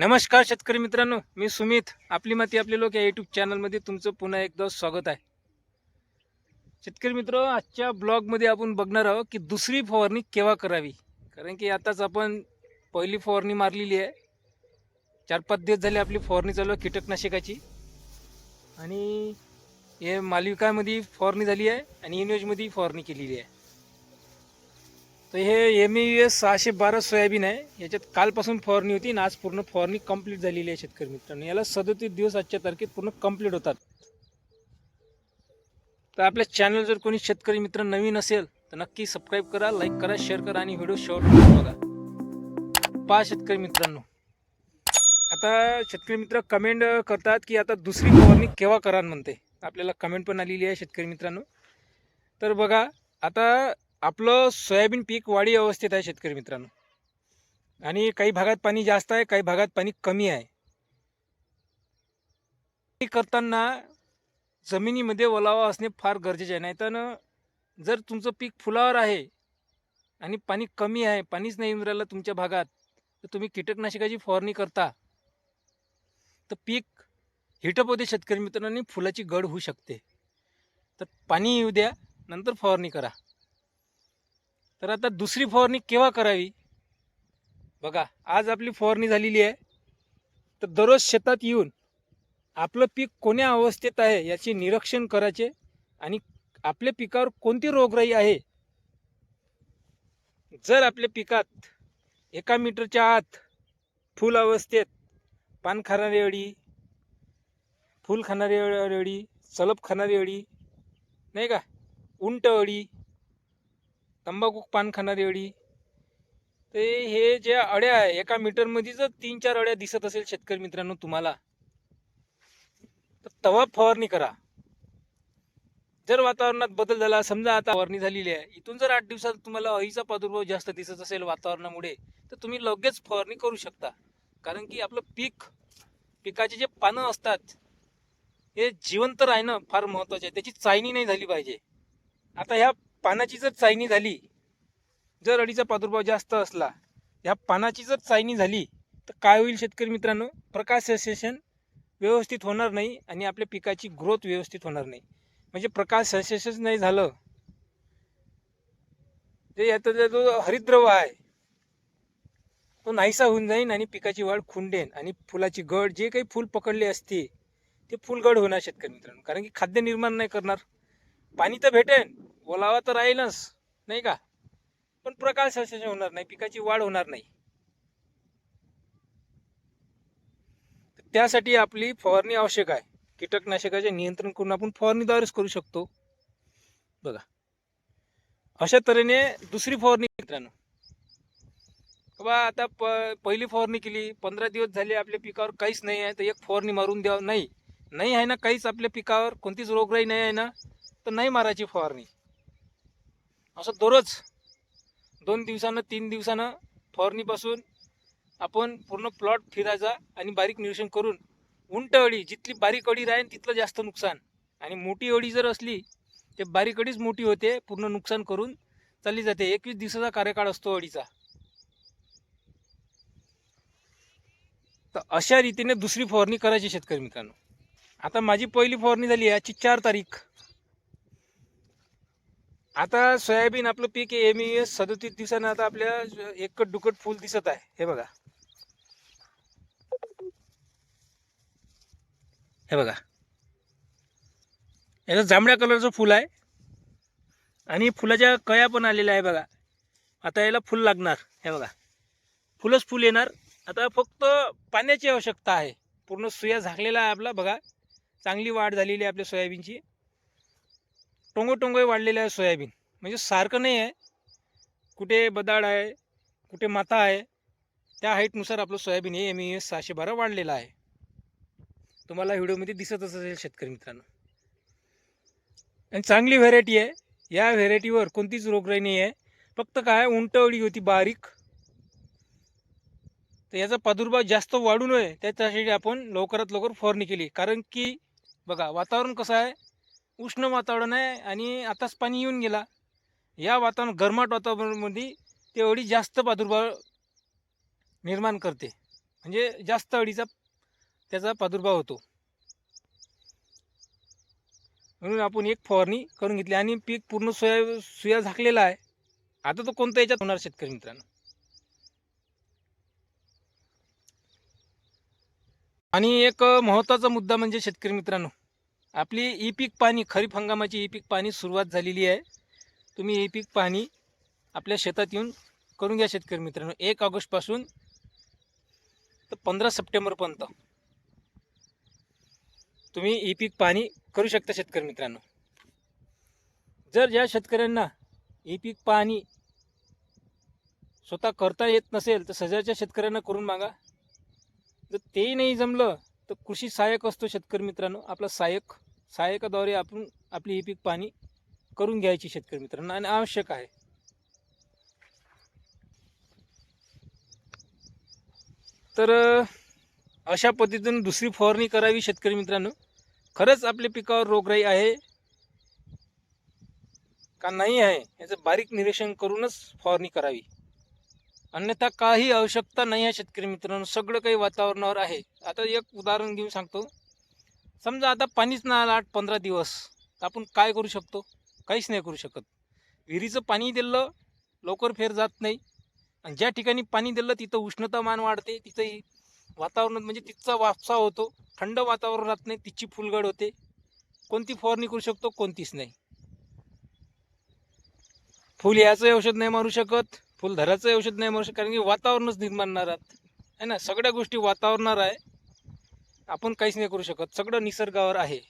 नमस्कार शेतकरी मित्रांनो मी सुमित. आपली माती आपले लोक या यूट्यूब चॅनलमध्ये तुमचं पुन्हा एकदा स्वागत आहे. शेतकरी मित्र आजच्या ब्लॉगमध्ये आपण बघणार आहोत की दुसरी फवारणी केव्हा करावी? कारण की आताच आपण पहिली फवारणी मारलेली आहे. चार पाच दिवस झाले आपली फवारणी चालू आहे कीटकनाशकाची. आणि हे मालविकामध्ये फवारणी झाली आहे आणि इनोजमध्ये फवारणी केलेली आहे. तर हे एम यू एस सहाशे बारा सोयाबीन आहे. याच्यात कालपासून फवारणी होती आणि आज पूर्ण फवारणी कंप्लीट झालेली आहे शेतकरी मित्रांनो. याला सदोतीस दिवस आजच्या तारखेत पूर्ण कंप्लीट होतात. तर आपल्या चॅनल जर कोणी शेतकरी मित्र नवीन असेल तर नक्की सबस्क्राईब करा लाईक करा शेअर करा आणि व्हिडिओ शेवट बघा. पहा शेतकरी मित्रांनो. आता शेतकरी मित्र कमेंट करतात की आता दुसरी फवारणी केव्हा करा म्हणते. आपल्याला कमेंट पण आलेली आहे शेतकरी मित्रांनो. तर बघा आता आपलं सोयाबीन पीक वाढी अवस्थेत आहे शेतकरी मित्रांनो. आणि काही भागात पाणी जास्त आहे काही भागात पाणी कमी आहे. करताना जमिनीमध्ये ओलावा असणे फार गरजेचे आहे. नाही तर जर तुमचं पीक फुलावर आहे आणि पाणी कमी आहे पाणीच नाही येऊन राहिलं तुमच्या भागात तर तुम्ही कीटकनाशकाची फवारणी करता तर पीक हिटप होते शेतकरी मित्रांनी आणि फुलाची गड होऊ शकते. तर पाणी येऊ द्या नंतर फवारणी करा. तर आता दुसरी फवारणी केव्हा करावी? बघा आज आपली फवारणी झालेली आहे. तर दररोज शेतात येऊन आपलं पीक कोण्या अवस्थेत आहे याचे निरीक्षण करायचे आणि आपल्या पिकावर कोणती रोगराई आहे? जर आपल्या पिकात एका मीटरच्या आत फुल अवस्थेत पान खाणारी अळी फूल खाणारी अळी सलप खाणारी अळी नाही का? उंट अळी तंबाखू पान खाणारी अळी. ते हे जे अळ्या आहे एका मीटरमध्ये जर तीन चार अळ्या दिसत असेल शेतकरी मित्रांनो तुम्हाला. तर तवा फवारणी करा. जर वातावरणात बदल झाला समजा आता फवारणी झालेली आहे इथून जर आठ दिवसात तुम्हाला अळीचा प्रादुर्भाव जास्त दिसत असेल वातावरणामुळे तर तुम्ही लगेच फवारणी करू शकता. कारण की आपलं पीक पिकाचे जे पानं असतात हे जिवंत राहणं फार महत्त्वाचं आहे. त्याची चायनी नाही झाली पाहिजे. आता ह्या पानाची जर चायनी झाली जर अळीचा प्रादुर्भाव जास्त असला ह्या पानाची जर चायनी झाली तर काय होईल शेतकरी मित्रांनो? प्रकाश संश्लेषण व्यवस्थित होणार नाही आणि आपल्या पिकाची ग्रोथ व्यवस्थित होणार नाही. म्हणजे प्रकाश संश्लेषण नाही झालं. ते याचा जो हरिद्रव आहे तो नाहीसा होऊन जाईन आणि पिकाची वाढ खुंडेन आणि फुलाची गड जे काही फूल पकडले असते ते फुलगड होणार शेतकरी मित्रांनो. कारण की खाद्य निर्माण नाही करणार. पाणी तर भेटेन ओलावा तर राहीलच नाही का? पण प्रकाश संश्लेषण होणार नाही पिकाची वाढ होणार नाही. तर त्यासाठी आपली फवारणी आवश्यक आहे. कीटकनाशकाचे नियंत्रण करून आपण फवारणीद्वारेच करू शकतो. बघा. अशा तऱ्हेने दुसरी फवारणी मित्रांनो. बाबा आता प पहिली फवारणी केली पंधरा दिवस झाले आपल्या पिकावर काहीच नाही आहे तर एक फवारणी मारून द्यावं नाही. नाही आहे ना काहीच आपल्या पिकावर कोणतीच रोगराई नाही आहे ना तर नाही मारायची फवारणी. असं दररोज दोन दिवसानं तीन दिवसानं फवारणीपासून आपण पूर्ण प्लॉट फिरायचा आणि बारीक निरीक्षण करून उंट अळी जिथली बारीक अळी राहील तिथलं जास्त नुकसान. आणि मोठी अळी जर असली ते बारीक अळीच मोठी होते पूर्ण नुकसान करून चालली जाते. एकवीस दिवसाचा कार्यकाळ असतो अळीचा. तर अशा रीतीने दुसरी फवारणी करायची शेतकरी मित्रांनो. आता माझी पहिली फवारणी झाली आहे आजची चार तारीख. आता सोयाबीन आपलं पीक एम एस सदोतीस दिवसानं आता आपल्या एकट दुकट फुल दिसत आहे. हे बघा. हे बघा. याचं जांभळ्या कलरचं फुल आहे. आणि फुलाच्या कया पण आलेल्या आहे बघा. आता याला फुल लागणार. हे बघा. फुलच फुल येणार. आता फक्त पाण्याची आवश्यकता आहे. पूर्ण सुया झाकलेला आहे आपला. बघा. चांगली वाढ झालेली आहे आपल्या सोयाबीनची. टोंगोटोंगोय वाढलेलं आहे सोयाबीन. म्हणजे सारखं नाही आहे. कुठे बदाड आहे कुठे माता आहे त्या हाईटनुसार आपलं सोयाबीन हे एम ई एस सहाशे बारा वाढलेलं आहे. तुम्हाला व्हिडिओमध्ये दिसतच असेल शेतकरी मित्रांनो. आणि चांगली व्हेरायटी आहे. या व्हेरायटीवर कोणतीच रोगराई नाही आहे. फक्त काय उंटवडी होती बारीक. तर याचा प्रादुर्भाव जास्त वाढू नये. त्याच्यासाठी आपण लवकरात लवकर फवारणी केली. कारण की बघा वातावरण कसं आहे? उष्ण वातावरण आहे आणि आताच पाणी येऊन गेला. या वातावरण गरमाट वातावरणामध्ये ते अळी जास्त प्रादुर्भाव निर्माण करते. म्हणजे जास्त अळीचा त्याचा प्रादुर्भाव होतो. म्हणून आपण एक फवारणी करून घेतली आणि पीक पूर्ण सोया सुया झाकलेला आहे. आता तो कोणत्या याच्यात होणार शेतकरी मित्रांनो? आणि एक महत्त्वाचा मुद्दा म्हणजे शेतकरी मित्रांनो आपली ई पीक पाणी खरीप हंगामाची ई पीक पाणी सुरुवात झालेली आहे. तुम्ही ई पीक पाणी आपल्या शेतात येऊन करून घ्या शेतकरी मित्रांनो. एक ऑगस्टपासून तर पंधरा सप्टेंबरपर्यंत तुम्ही ई पीक पाणी करू शकता शेतकरी मित्रांनो. जर ज्या शेतकऱ्यांना ई पीक पाणी स्वतः करता येत नसेल तर सजाच्या शेतकऱ्यांना करून मागा. जर तेही नाही जमलं तर कृषी सहाय्यक असतो शेतकरी मित्रांनो. आपला सहाय्यक सहाय्यकाद्वारे आपण आपली ही पीक पाणी करून घ्यायची शेतकरी मित्रांनो. आणि आवश्यक आहे. तर अशा पद्धतीतून दुसरी फवारणी करावी शेतकरी मित्रांनो. खरंच आपल्या पिकावर रोगराई आहे का नाही आहे याचं बारीक निरीक्षण करूनच फवारणी करावी. अन्यथा काही आवश्यकता नाही आहे शेतकरी मित्रांनो. सगळं काही वातावरणावर आहे. आता एक उदाहरण घेऊन सांगतो. समजा आता पाणीच नाही आलं आठ पंधरा दिवस. तर आपण काय करू शकतो? काहीच नाही करू शकत. विहिरीचं पाणी दिलं लवकर फेर जात नाही. आणि ज्या ठिकाणी पाणी दिलं तिथं उष्णतामान वाढते. तिथंही वातावरण म्हणजे तिथचा वापसा होतो. थंड वातावरण राहत नाही. तिची फुलगड होते. कोणती फवारणी करू शकतो? कोणतीच नाही. फुल याचं औषध नाही मारू शकत. फुल धराचं औषध नाही म्हणू शकत कारण की वातावरणच निर्माण राहत. आहे ना? सगळ्या गोष्टी वातावरणावर आहे. आपण काहीच नाही करू शकत. सगळं निसर्गावर आहे.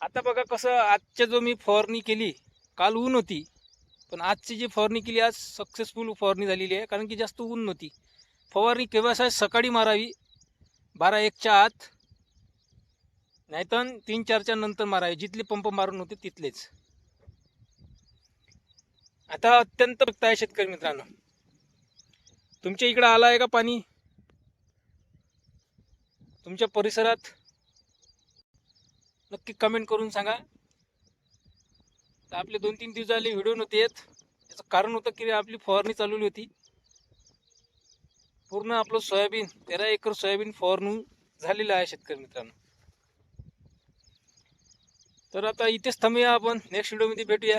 आता बघा कसं आजच्या जो मी फवारणी केली काल ऊन होती. पण आजची जी फवारणी केली आज सक्सेसफुल फवारणी झालेली आहे कारण की जास्त ऊन नव्हती. फवारणी केव्हा साहेब सकाळी मारावी? बारा एकच्या आत. नाहीतर तीन चारच्या नंतर मारावी. जिथले पंप मारून होते तिथलेच. आता अत्यंत बघता आहे शेतकरी मित्रांनो. तुमच्या इकडं आलं आहे का पाणी? तुमच्या परिसरात? नक्की कमेंट करून सांगा. तर आपले दोन तीन दिवस झाले व्हिडिओ नव्हते येत. याचं कारण होतं की आपली फवारणी चालवली होती. पूर्ण आपलं सोयाबीन तेरा एकर सोयाबीन फवारणी झालेलं आहे शेतकरी मित्रांनो. तर आता इथेच थांबूया आपण. नेक्स्ट व्हिडिओमध्ये भेटूया.